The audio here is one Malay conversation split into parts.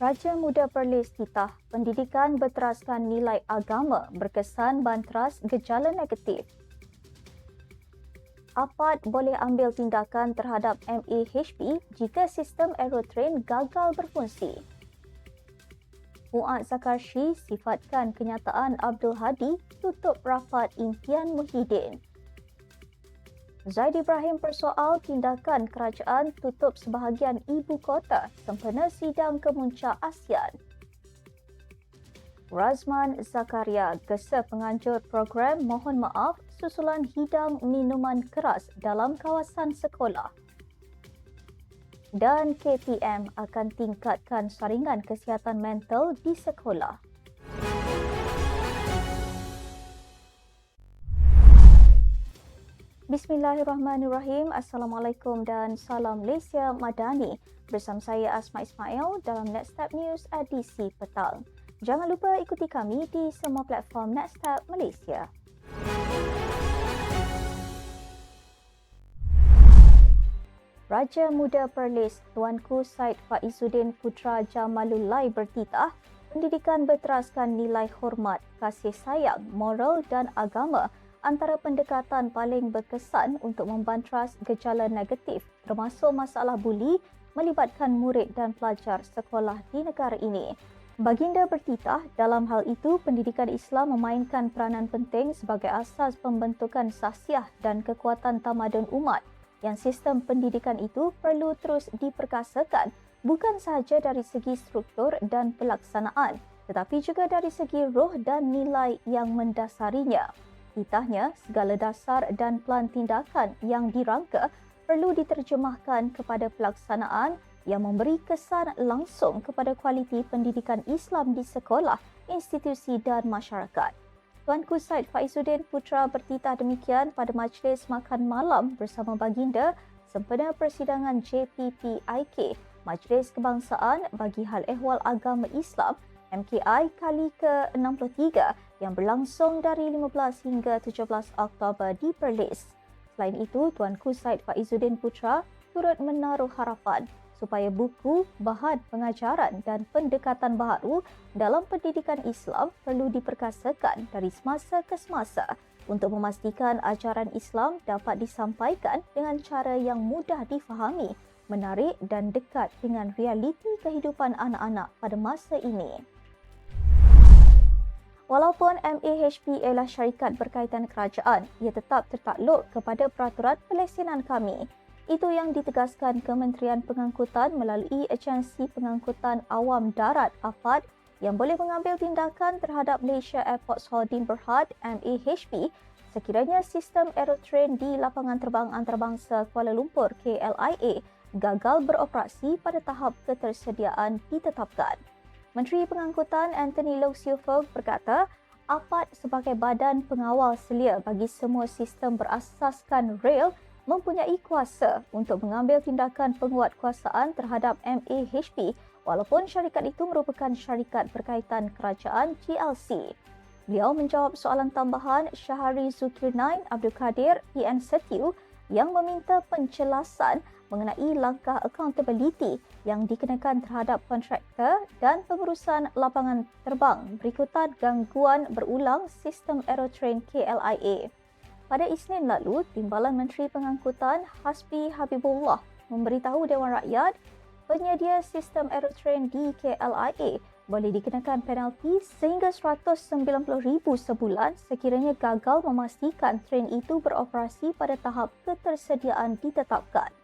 Raja Muda Perlis titah pendidikan berteraskan nilai agama berkesan bantras gejala negatif. APAD boleh ambil tindakan terhadap MAHP jika sistem aerotrain gagal berfungsi. Muad Zakarshi sifatkan kenyataan Abdul Hadi tutup rapat impian Muhyiddin. Zaid Ibrahim persoal tindakan kerajaan tutup sebahagian ibu kota sempena sidang kemuncak ASEAN. Razman Zakaria gesa penganjur program mohon maaf susulan hidang minuman keras dalam kawasan sekolah. Dan KPM akan tingkatkan saringan kesihatan mental di sekolah. Bismillahirrahmanirrahim. Assalamualaikum dan salam Malaysia Madani. Bersama saya Asma Ismail dalam Netstab News edisi petang. Jangan lupa ikuti kami di semua platform Netstab Malaysia. Raja Muda Perlis Tuanku Said Faizuddin Putra Jamalulai bertitah pendidikan berteraskan nilai hormat, kasih sayang, moral dan agama antara pendekatan paling berkesan untuk membantras gejala negatif termasuk masalah buli melibatkan murid dan pelajar sekolah di negara ini. Baginda bertitah dalam hal itu pendidikan Islam memainkan peranan penting sebagai asas pembentukan sahsiah dan kekuatan tamadun umat yang sistem pendidikan itu perlu terus diperkasakan bukan sahaja dari segi struktur dan pelaksanaan tetapi juga dari segi roh dan nilai yang mendasarinya. Titahnya, segala dasar dan pelan tindakan yang dirangka perlu diterjemahkan kepada pelaksanaan yang memberi kesan langsung kepada kualiti pendidikan Islam di sekolah, institusi dan masyarakat. Tuanku Said Faizuddin Putra bertitah demikian pada majlis makan malam bersama baginda sempena persidangan JPPIK, Majlis Kebangsaan bagi Hal Ehwal Agama Islam MKI kali ke-63 yang berlangsung dari 15 hingga 17 Oktober di Perlis. Selain itu, Tuanku Said Faizuddin Putra turut menaruh harapan supaya buku, bahan pengajaran dan pendekatan baharu dalam pendidikan Islam perlu diperkasakan dari semasa ke semasa untuk memastikan ajaran Islam dapat disampaikan dengan cara yang mudah difahami, menarik dan dekat dengan realiti kehidupan anak-anak pada masa ini. Walaupun MAHP ialah syarikat berkaitan kerajaan, ia tetap tertakluk kepada peraturan pelesinan kami. Itu yang ditegaskan Kementerian Pengangkutan melalui Agensi Pengangkutan Awam Darat AFAD yang boleh mengambil tindakan terhadap Malaysia Airports Holding Berhad MAHP sekiranya sistem aerotrain di lapangan terbang antarabangsa Kuala Lumpur KLIA gagal beroperasi pada tahap ketersediaan ditetapkan. Menteri Pengangkutan Anthony Low Siu berkata, APAD sebagai badan pengawal selia bagi semua sistem berasaskan rail mempunyai kuasa untuk mengambil tindakan penguatkuasaan terhadap MAHP walaupun syarikat itu merupakan syarikat berkaitan kerajaan GLC. Beliau menjawab soalan tambahan Syahari Zulkirnain Abdul Kadir PN Setiu yang meminta penjelasan mengenai langkah accountability yang dikenakan terhadap kontraktor dan pengurusan lapangan terbang berikutan gangguan berulang sistem aerotrain KLIA. Pada Isnin lalu, Timbalan Menteri Pengangkutan Hasbi Habibullah memberitahu Dewan Rakyat penyedia sistem aerotrain di KLIA boleh dikenakan penalti sehingga RM190,000 sebulan sekiranya gagal memastikan train itu beroperasi pada tahap ketersediaan ditetapkan.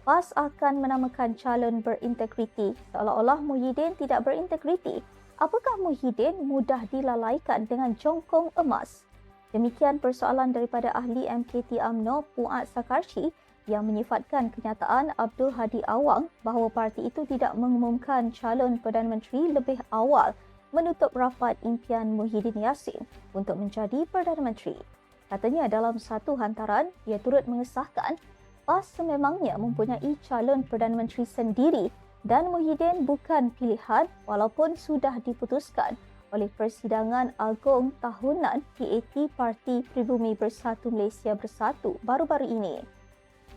PAS akan menamakan calon berintegriti seolah-olah Muhyiddin tidak berintegriti. Apakah Muhyiddin mudah dilalaikan dengan jongkong emas? Demikian persoalan daripada ahli MKT AMNO Puat Sakarshi yang menyifatkan kenyataan Abdul Hadi Awang bahawa parti itu tidak mengumumkan calon Perdana Menteri lebih awal menutup rapat impian Muhyiddin Yassin untuk menjadi Perdana Menteri. Katanya dalam satu hantaran, ia turut mengesahkan PAS sememangnya mempunyai calon Perdana Menteri sendiri dan Muhyiddin bukan pilihan walaupun sudah diputuskan oleh Persidangan Agong Tahunan PAT Parti Pribumi Bersatu Malaysia Bersatu baru-baru ini.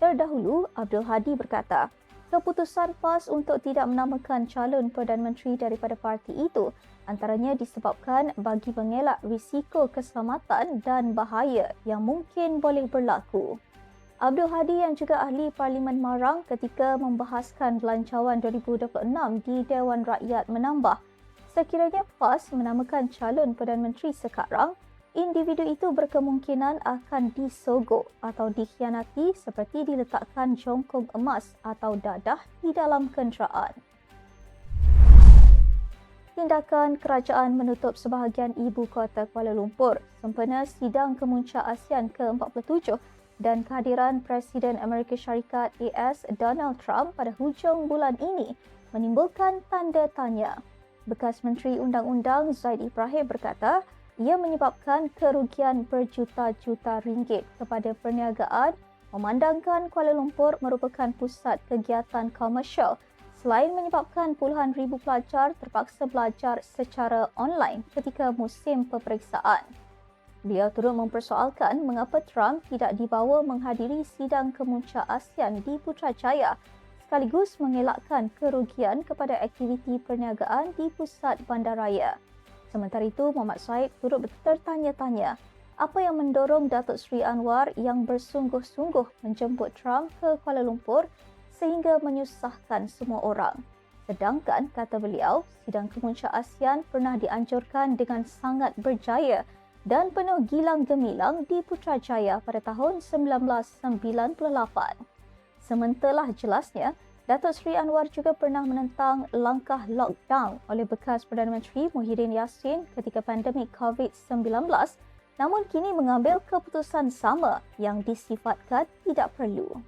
Terdahulu, Abdul Hadi berkata, Keputusan PAS untuk tidak menamakan calon Perdana Menteri daripada parti itu antaranya disebabkan bagi mengelak risiko keselamatan dan bahaya yang mungkin boleh berlaku. Abdul Hadi yang juga ahli Parlimen Marang ketika membahaskan belancawan 2026 di Dewan Rakyat menambah, sekiranya PAS menamakan calon Perdana Menteri sekarang, individu itu berkemungkinan akan disogok atau dikhianati seperti diletakkan jongkong emas atau dadah di dalam kenderaan. Tindakan kerajaan menutup sebahagian ibu kota Kuala Lumpur sempena sidang kemuncak ASEAN ke-47 dan kehadiran Presiden Amerika Syarikat AS Donald Trump pada hujung bulan ini menimbulkan tanda tanya. Bekas Menteri Undang-Undang Zaid Ibrahim berkata, ia menyebabkan kerugian berjuta-juta ringgit kepada perniagaan memandangkan Kuala Lumpur merupakan pusat kegiatan komersial selain menyebabkan puluhan ribu pelajar terpaksa belajar secara online ketika musim peperiksaan. Beliau turut mempersoalkan mengapa Trump tidak dibawa menghadiri sidang kemuncak ASEAN di Putrajaya sekaligus mengelakkan kerugian kepada aktiviti perniagaan di pusat bandaraya. Sementara itu, Muhammad Said turut bertanya-tanya apa yang mendorong Datuk Seri Anwar yang bersungguh-sungguh menjemput Trump ke Kuala Lumpur sehingga menyusahkan semua orang. Sedangkan, kata beliau, sidang kemuncak ASEAN pernah dianjurkan dengan sangat berjaya dan penuh gilang gemilang di Putrajaya pada tahun 1998. Sementara jelasnya, Datuk Seri Anwar juga pernah menentang langkah lockdown oleh bekas Perdana Menteri Muhyiddin Yassin ketika pandemik COVID-19 namun kini mengambil keputusan sama yang disifatkan tidak perlu.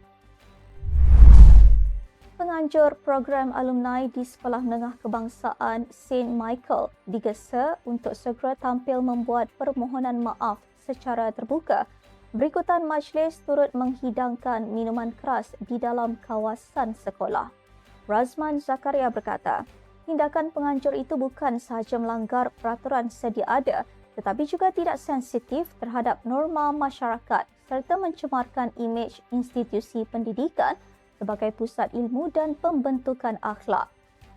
Penganjur program alumni di Sekolah Menengah Kebangsaan St. Michael digesa untuk segera tampil membuat permohonan maaf secara terbuka Berikutan majlis turut menghidangkan minuman keras di dalam kawasan sekolah. Razman Zakaria berkata, tindakan penganjur itu bukan sahaja melanggar peraturan sedia ada tetapi juga tidak sensitif terhadap norma masyarakat serta mencemarkan imej institusi pendidikan sebagai pusat ilmu dan pembentukan akhlak.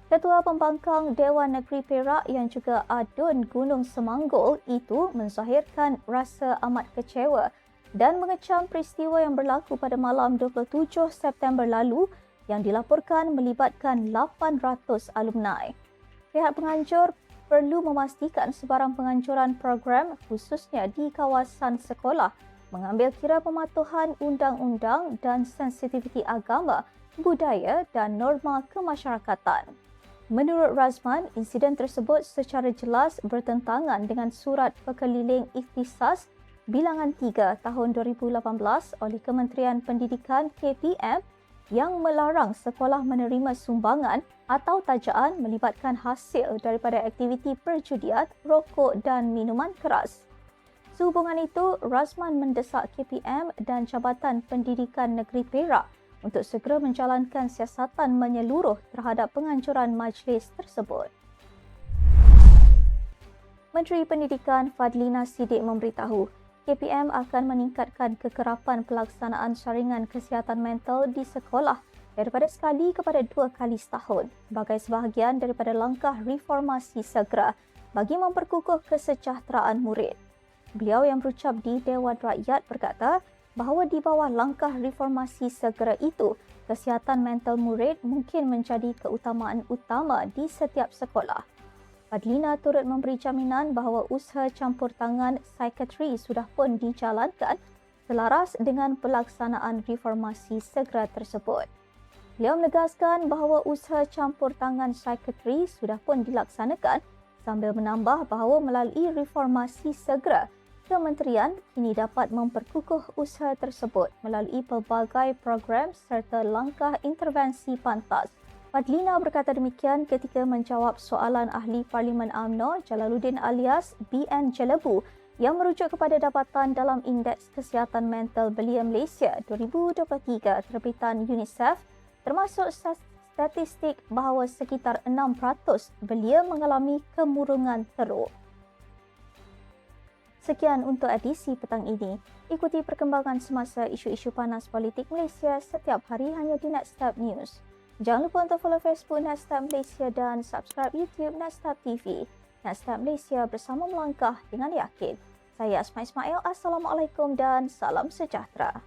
Ketua Pembangkang Dewan Negeri Perak yang juga adun Gunung Semanggol itu menzahirkan rasa amat kecewa dan mengecam peristiwa yang berlaku pada malam 27 September lalu yang dilaporkan melibatkan 800 alumni. Pihak penganjur perlu memastikan sebarang penganjuran program khususnya di kawasan sekolah mengambil kira pematuhan undang-undang dan sensitiviti agama, budaya dan norma kemasyarakatan. Menurut Razman, insiden tersebut secara jelas bertentangan dengan surat pekeliling ikhtisas bilangan 3 tahun 2018 oleh Kementerian Pendidikan KPM yang melarang sekolah menerima sumbangan atau tajaan melibatkan hasil daripada aktiviti perjudian, rokok dan minuman keras. Sehubungan itu, Rasman mendesak KPM dan Jabatan Pendidikan Negeri Perak untuk segera menjalankan siasatan menyeluruh terhadap penganjuran majlis tersebut. Menteri Pendidikan Fadlina Sidik memberitahu KPM akan meningkatkan kekerapan pelaksanaan saringan kesihatan mental di sekolah daripada sekali kepada dua kali setahun sebagai sebahagian daripada langkah reformasi segera bagi memperkukuh kesejahteraan murid. Beliau yang berucap di Dewan Rakyat berkata bahawa di bawah langkah reformasi segera itu, kesihatan mental murid mungkin menjadi keutamaan utama di setiap sekolah. Fadlina turut memberi jaminan bahawa usaha campur tangan psikiatri sudah pun dijalankan selaras dengan pelaksanaan reformasi segera tersebut. Beliau menegaskan bahawa usaha campur tangan psikiatri sudah pun dilaksanakan sambil menambah bahawa melalui reformasi segera, kementerian kini dapat memperkukuh usaha tersebut melalui pelbagai program serta langkah intervensi pantas Fadlina berkata demikian ketika menjawab soalan ahli Parlimen UMNO Jalaluddin alias BN Jelebu yang merujuk kepada dapatan dalam Indeks Kesihatan Mental Belia Malaysia 2023 terbitan UNICEF termasuk statistik bahawa sekitar 6% belia mengalami kemurungan teruk. Sekian untuk edisi petang ini. Ikuti perkembangan semasa isu-isu panas politik Malaysia setiap hari hanya di Nextstep News. Jangan lupa untuk follow Facebook Nasdaq Malaysia dan subscribe YouTube Nasdaq TV. Nasdaq Malaysia bersama melangkah dengan yakin. Saya Asma Ismail. Assalamualaikum dan salam sejahtera.